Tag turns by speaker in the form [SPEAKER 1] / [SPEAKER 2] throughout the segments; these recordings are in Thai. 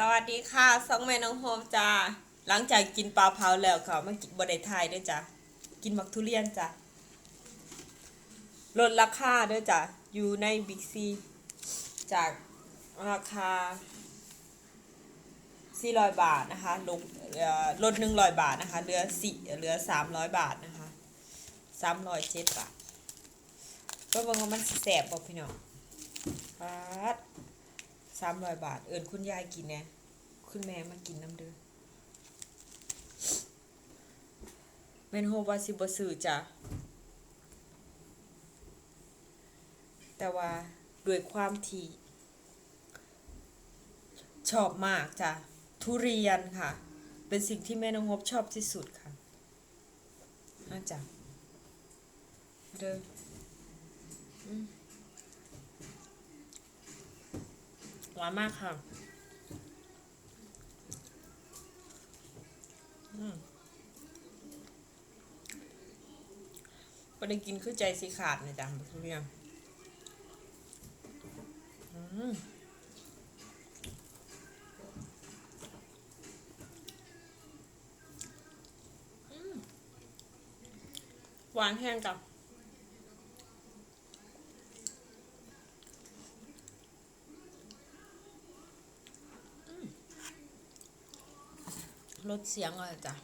[SPEAKER 1] สวัสดีค่ะสองแม่น้องโฮมจ้าหลังจากกินปลาเผาแล้วค่ะมากินบไดไทยด้วยจ้ะกินมักทุเรียนจ้ะลดราคาด้วยจ้ะอยู่ในบิ๊กซีจากราคา400 บาทนะคะลงเอ่อลด100บาทนะคะเหลือสี่เหลือ300บาทนะคะ307บาทก็บอกว่ามันแสบบอกพี่น้องปาด สามร้อยบาท เอิญคุณยายกินเนี่ยคุณแม่มากินน้ำเดือเมนโฮบาซิบสื่อจ้ะแต่ว่าด้วยความที่ชอบมากจ้ะทุเรียนค่ะ เป็นสิ่งที่แม่น้องฮบชอบที่สุดค่ะน่าจะเด้ออืม หวานมากค่ะอืมประเด็นกินคือใจสีขาดนะจ๊ะทุเรียนอืมอืมหวานแห้งกับ ลดเสียงอะจ้ะ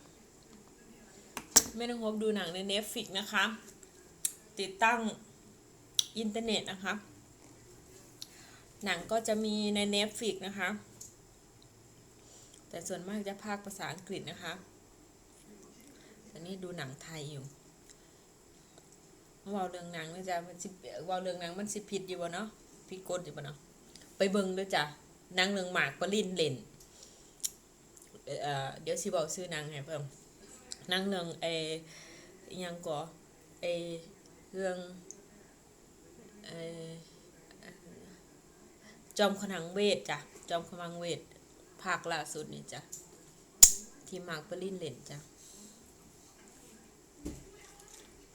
[SPEAKER 1] ไม่ต้องงบดูหนังใน Netflix นะคะ ติดตั้งอินเทอร์เน็ตนะคะ หนังก็จะมีใน Netflix นะคะ แต่ส่วนมากจะภาคภาษาอังกฤษนะคะอันนี้ดูหนังไทยอยู่ว่าเรื่องหนังนะจ๊ะมันสิเว่าเรื่องหนังมันสิผิดอยู่บ่เนาะผิดกฎอยู่บ่เนาะไปเบิ่งด้วยจ้ะหนังเรื่องหมากปรินเล่น เอ่อเดี๋ยวสิบอกชื่อนางให้เพิ่มนางเรื่องไอยังก่อไอเรื่องไอจอมขนังเวทจ้ะจอมขมังเวทภาคล่าสุดนี่จ้ะที่มาร์กปรินเล่นจ้ะ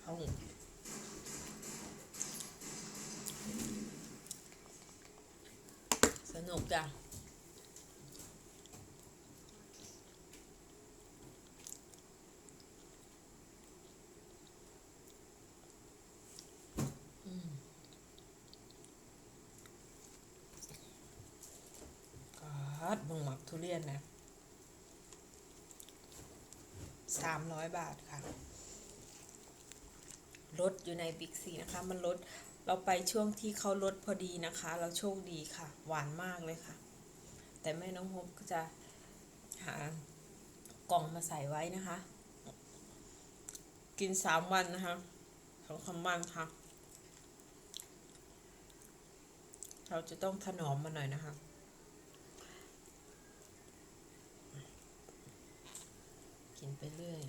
[SPEAKER 1] เอาสนุกจ้ะ กัดมึงหมัก ทุเรียนนะสามร้อยบาทค่ะ ลดอยู่ในบิ๊กซีนะคะ มันลด เราไปช่วงที่เขาลดพอดีนะคะ เราโชคดีค่ะ หวานมากเลยค่ะ แต่แม่น้องโฮมก็จะหากล่องมาใส่ไว้นะคะ กินสามวันนะคะสองสามวันค่ะ เราจะต้องถนอมมาหน่อยนะคะ กินไปเรื่อย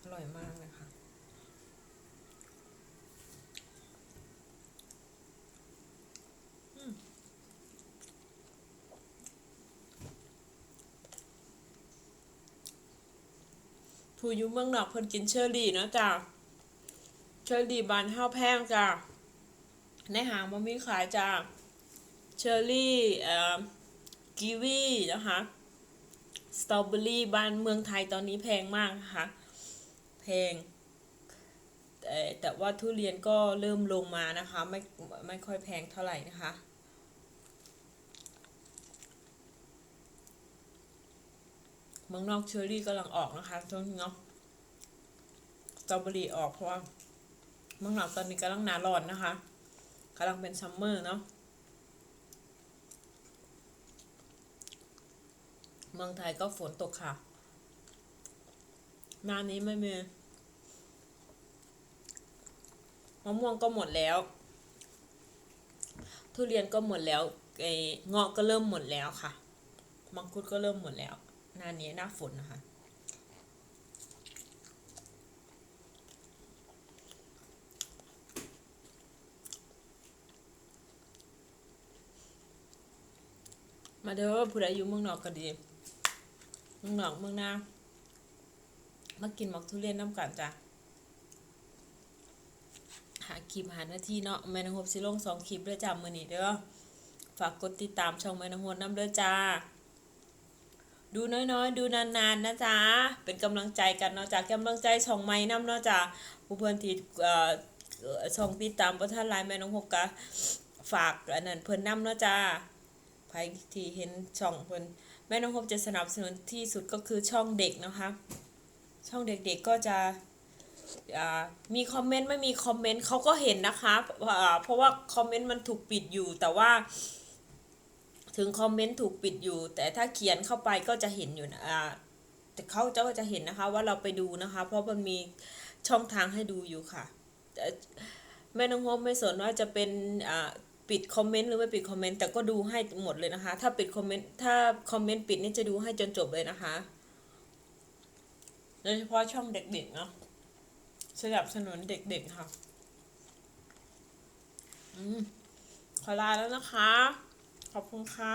[SPEAKER 1] อร่อยมากเลยค่ะผู้อยู่เมืองนอกเพิ่นกินเชอร์รี่เนาะจ้ะเชอร์รี่บานห้าวแพงจ้ะในห้างมันมีขายจ้ะเชอร์รี่เอ่อ กีวีนะคะสตรอเบอรี่บ้านเมืองไทยตอนนี้แพงมากนะคะแพงแต่แต่ว่าทุเรียนก็เริ่มลงมานะคะ ไม่ไม่ค่อยแพงเท่าไหร่นะคะเมืองนอกเชอร์รี่กำลังออกนะคะช่วงนี้เนาะสตรอเบอรี่ออกเพราะว่าเมืองนอกตอนนี้กำลังหนาร้อนนะคะกำลังเป็นซัมเมอร์เนาะ เมืองไทยก็ฝนตกค่ะ หน้านี้ไม่มีมะม่วงก็หมดแล้ว ทุเรียนก็หมดแล้วไอ้เงาะก็เริ่มหมดแล้วค่ะ มังคุดก็เริ่มหมดแล้ว หน้านี้หน้าฝนนะคะ มาเด้อผู้ใดอยู่เมืองนอกก็ดี เมืองนอกเมืองนามากินหมักทุเรียนน้ำกันจ้ะหาคลิปหานาที่เนาะแมนางฮบสิลงสองคลิปเด้อจ้ามือนี้เด้อฝากกดติดตามช่องแมนางฮบนำเด้อจ้า ดูน้อยๆ ดูนานๆนะจ๊ะเป็นกำลังใจกันเนาะจ้ะกำลังใจช่องไม้น้ำเนาะจ้ะผู้เพื่อนที่อ่อเอ่อช่องติดตามประท่านไลน์แมน้องฮบกะฝากอันนั้นเพิ่นนำเนาะจ้ะ ใครที่เห็นช่องเพิ่นแม่น้องฮบจะสนับสนุนที่สุดก็คือช่องเด็กนะคะ ช่องเด็กๆก็จะมีคอมเมนต์ไม่มีคอมเมนต์เขาก็เห็นนะคะเพราะว่าคอมเมนต์มันถูกปิดอยู่แต่ว่า ถึงคอมเมนต์ถูกปิดอยู่ แต่ถ้าเขียนเข้าไปก็จะเห็นอยู่นะแต่เขาจะก็จะเห็นนะคะว่าเราไปดูนะคะ เพราะมันมีช่องทางให้ดูอยู่ค่ะแม่น้องโฮมไม่สนว่าจะเป็น ปิดคอมเมนต์หรือไม่ปิดคอมเมนต์แต่ก็ดูให้หมดเลยนะคะ ถ้าปิดคอมเมนต์ถ้าคอมเมนต์ปิดนี่จะดูให้จนจบเลยนะคะโดยเฉพาะช่องเด็กๆเนาะสนับสนุนเด็กๆค่ะ อืมขอลาแล้วนะคะ ขอบคุณค่ะ